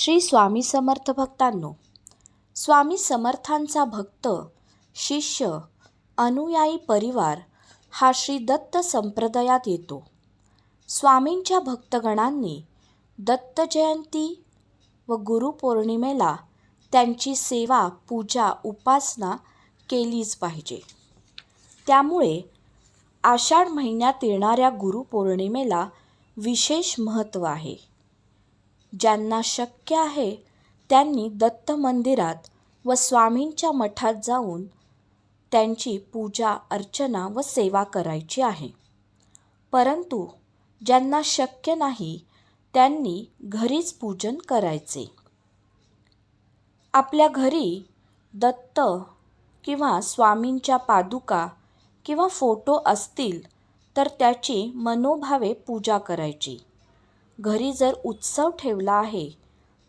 श्री स्वामी समर्थ भक्तांनो स्वामी समर्थांचा भक्त शिष्य अनुयायी परिवार हा श्री दत्त संप्रदायात येतो. स्वामींच्या भक्तगणांनी दत्त जयंती व गुरुपौर्णिमेला त्यांची सेवा पूजा उपासना केलीच पाहिजे. त्यामुळे आषाढ महिन्यात येणाऱ्या गुरुपौर्णिमेला विशेष महत्त्व आहे. ज्यांना शक्य आहे त्यांनी दत्त मंदिरात व स्वामींच्या मठात जाऊन त्यांची पूजा अर्चना व सेवा करायची आहे. परंतु ज्यांना शक्य नाही त्यांनी घरीच पूजन करायचे. आपल्या घरी दत्त किंवा स्वामींच्या पादुका किंवा फोटो असतील तर त्याची मनोभावे पूजा करायची. घरी जर उत्सव ठेवला आहे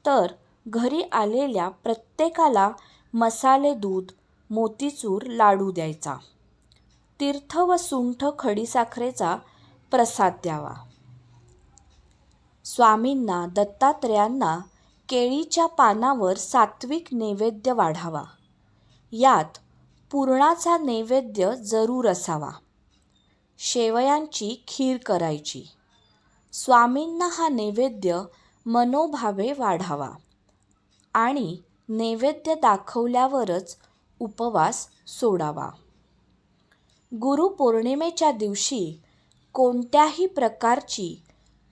तर घरी आलेल्या प्रत्येकाला मसाले दूध मोतीचूर लाडू द्यायचा. तीर्थ व सुंठ खडीसाखरेचा प्रसाद द्यावा. स्वामींना दत्तात्रेयांना केळीच्या पानावर सात्विक नैवेद्य वाढावा. यात पुरणाचा नैवेद्य जरूर असावा. शेवयांची खीर करायची. स्वामींना हा नैवेद्य मनोभावे वाढावा आणि नैवेद्य दाखवल्यावरच उपवास सोडावा. गुरुपौर्णिमेच्या दिवशी कोणत्याही प्रकारची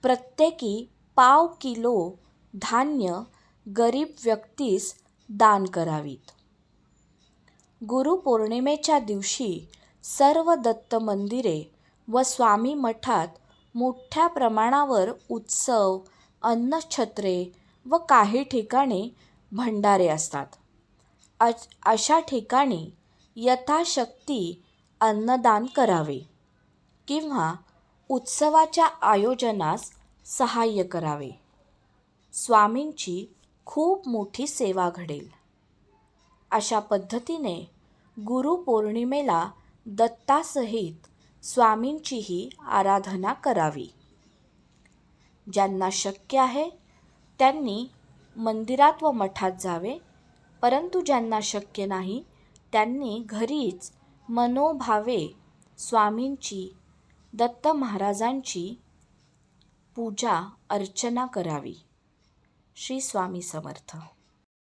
प्रत्येकी पाव किलो धान्य गरीब व्यक्तीस दान करावीत. गुरुपौर्णिमेच्या दिवशी सर्व दत्त मंदिरे व स्वामी मठात मोठ्या प्रमाणावर उत्सव अन्नछत्रे व काही ठिकाणी भंडारे असतात. अच अशा ठिकाणी यथाशक्ती अन्नदान करावे किंवा उत्सवाच्या आयोजनास सहाय्य करावे. स्वामींची खूप मोठी सेवा घडेल. अशा पद्धतीने गुरुपौर्णिमेला दत्तासहित स्वामींचीही आराधना करावी. ज्यांना शक्य आहे त्यांनी मंदिरात व मठात जावे परंतु ज्यांना शक्य नाही त्यांनी घरीच मनोभावे स्वामींची दत्त महाराजांची पूजा अर्चना करावी. श्री स्वामी समर्थ.